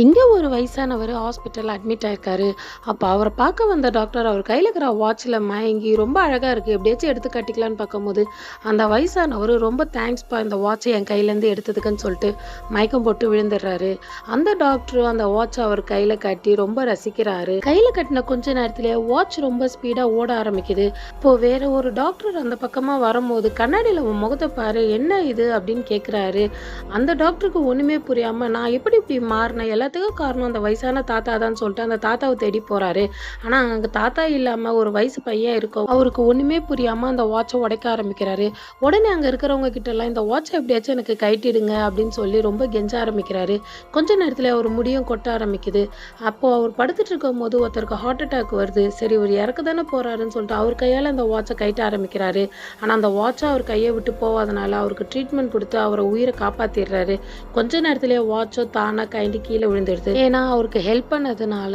இங்கே ஒரு வயசானவர் ஹாஸ்பிட்டலில் அட்மிட் ஆயிருக்காரு. அப்போ அவரை பார்க்க வந்த டாக்டர் அவர் கையில் இருக்கிற வாட்சில் மயங்கி ரொம்ப அழகாக இருக்குது எப்படியாச்சும் எடுத்து கட்டிக்கலான்னு பார்க்கும்போது அந்த வயசானவர் ரொம்ப தேங்க்ஸ்ப்பா இந்த வாட்சை என் கையிலேருந்து எடுத்ததுக்குன்னு சொல்லிட்டு மயக்கம் போட்டு விழுந்துடுறாரு. அந்த டாக்டரும் அந்த வாட்சை அவர் கையில் கட்டி ரொம்ப ரசிக்கிறாரு. கையில் கட்டின கொஞ்ச நேரத்திலே வாட்ச் ரொம்ப ஸ்பீடாக ஓட ஆரம்பிக்குது. இப்போ வேற ஒரு டாக்டர் அந்த பக்கமாக வரும்போது கண்ணாடியில் உன் முகத்தை பாரு என்ன இது அப்படின்னு கேட்குறாரு அந்த டாக்டருக்கு ஒன்றுமே புரியாமல் நான் எப்படி இப்படி மாறினேன்? எல்லாத்துக்கும் காரணம் அந்த வயசான தாத்தா தான் சொல்லிட்டு அந்த தாத்தாவை தேடி போறாரு. ஆனா அங்க தாத்தா இல்லாம ஒரு வயசு பையன் இருக்கும் அவருக்கு ஒண்ணுமே புரியாம அந்த வாட்சை உடைக்க ஆரம்பிக்கிறாரு. உடனே அங்க இருக்கிறவங்க கிட்ட எல்லாம் இந்த வாட்சை எப்படியாச்சும் எனக்கு கைட்டிடுங்க அப்படின்னு சொல்லி ரொம்ப கெஞ்ச ஆரம்பிக்கிறாரு. கொஞ்ச நேரத்துல அவர் முடியும் கொட்ட ஆரம்பிக்குது. அப்போ அவர் படுத்துட்டு இருக்கும் போது ஒருத்தருக்கு ஹார்ட் அட்டாக் வருது. சரி ஒரு இறக்க தானே போறாருன்னு சொல்லிட்டு அவர் கையால அந்த வாட்சை கைட்ட ஆரம்பிக்கிறாரு. ஆனா அந்த வாட்சை அவர் கையை விட்டு போவாதனால அவருக்கு ட்ரீட்மெண்ட் கொடுத்து அவரை உயிரை காப்பாத்திடுறாரு. கொஞ்ச நேரத்திலேயே வாட்சோ தானா கைண்டு கீழே விழுந்துடுது. ஏன்னா அவருக்கு ஹெல்ப் பண்ணதுனால